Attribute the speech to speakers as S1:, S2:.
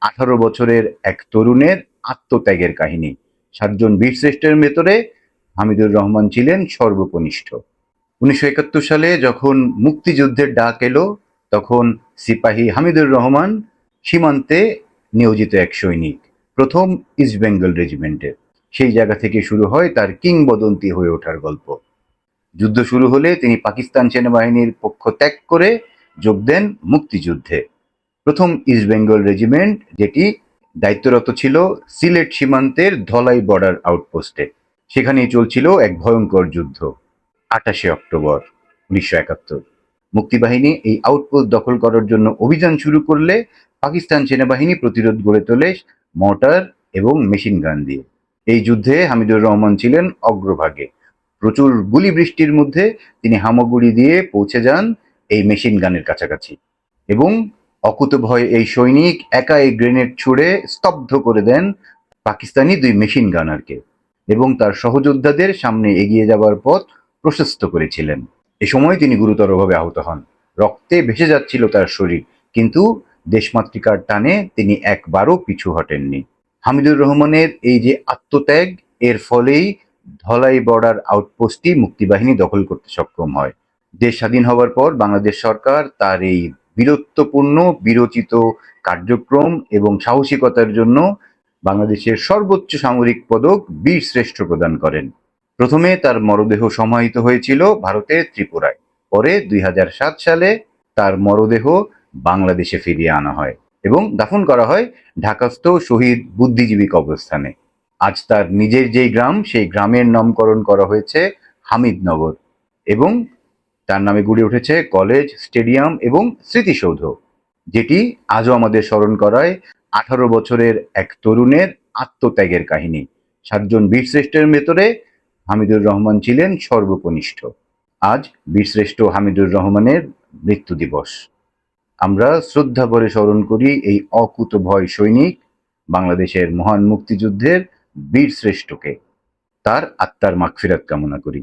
S1: আঠারো বছরের এক তরুণের আত্মত্যাগের কাহিনী। সাতজন বীরশ্রেষ্ঠের ভেতরে হামিদুর রহমান ছিলেন সর্বকনিষ্ঠ। উনিশশো একাত্তর সালে যখন মুক্তিযুদ্ধের ডাক এলো, তখন সিপাহী হামিদুর রহমান সীমান্তে নিয়োজিত এক সৈনিক, প্রথম ইস্ট বেঙ্গল রেজিমেন্টের সেই জায়গা থেকে শুরু হয় তার কিংবদন্তি হয়ে ওঠার গল্প। যুদ্ধ শুরু হলে তিনি পাকিস্তান সেনাবাহিনীর পক্ষ ত্যাগ করে যোগ দেন মুক্তিযুদ্ধে। প্রথম ইস্ট বেঙ্গল রেজিমেন্ট, যেটি দায়িত্বরত ছিল সিলেট সীমান্তের ধলাই বর্ডার আউটপোস্টে। সেখানেই চলছিল এক ভয়ঙ্কর যুদ্ধ, আটাশে অক্টোবর, উনিশশো একাত্তর। মুক্তিবাহিনী এই আউটপোস্ট দখল করার জন্য অভিযান শুরু করলে পাকিস্তান সেনাবাহিনী প্রতিরোধ গড়ে তোলে মর্টার এবং মেশিন গান দিয়ে। এই যুদ্ধে হামিদুর রহমান ছিলেন অগ্রভাগে। প্রচুর গুলি বৃষ্টির মধ্যে তিনি হামাগুড়ি দিয়ে পৌঁছে যান এই মেশিন গানের কাছাকাছি। এবং অকুতভয় এই সৈনিক একা এই গ্রেনেড ছুড়ে স্তব্ধ করে দেন পাকিস্তানি দুই মেশিন গানারকে এবং তার সহযোদ্ধাদের সামনে এগিয়ে যাবার পথ প্রশস্ত করেছিলেন। এ সময় তিনি গুরুতরভাবে আহত হন। রক্তে ভেসে যাচ্ছিল তার শরীর, কিন্তু দেশমাতৃকার টানে তিনি একবারও পিছু হটেননি। হামিদুর রহমানের এই যে আত্মত্যাগ, এর ফলেই ধলাই বর্ডার আউটপোস্টটি মুক্তিবাহিনী দখল করতে সক্ষম হয়। দেশ স্বাধীন হওয়ার পর বাংলাদেশ সরকার তার এই বীরত্বপূর্ণ, বিরচিত কার্যক্রম এবং সাহসিকতার জন্য বাংলাদেশের সর্বোচ্চ সামরিক পদক বীর শ্রেষ্ঠ প্রদান করেন। প্রথমে তার মরদেহ সমাহিত হয়েছিল ভারতের ত্রিপুরায়। পরে দুই হাজার সাত সালে তার মরদেহ বাংলাদেশে ফিরিয়ে আনা হয় এবং দাফন করা হয় ঢাকাস্থ শহীদ বুদ্ধিজীবী কবরস্থানে। আজ তার নিজের যেই গ্রাম, সেই গ্রামের নামকরণ করা হয়েছে হামিদনগর এবং তার নামে গড়ে উঠেছে কলেজ, স্টেডিয়াম এবং স্মৃতিসৌধ, যেটি আজও আমাদের স্মরণ করায় আঠারো বছরের এক তরুণের আত্মত্যাগের কাহিনী। সাতজন বীরশ্রেষ্ঠের ভেতরে হামিদুর রহমান ছিলেন সর্বকনিষ্ঠ। আজ বীরশ্রেষ্ঠ হামিদুর রহমানের মৃত্যু দিবস। আমরা শ্রদ্ধা ভরে স্মরণ করি এই অকুত ভয় সৈনিক বাংলাদেশের মহান মুক্তিযুদ্ধের বীর শ্রেষ্ঠকে তার আত্মার মাগফিরাত কামনা করি।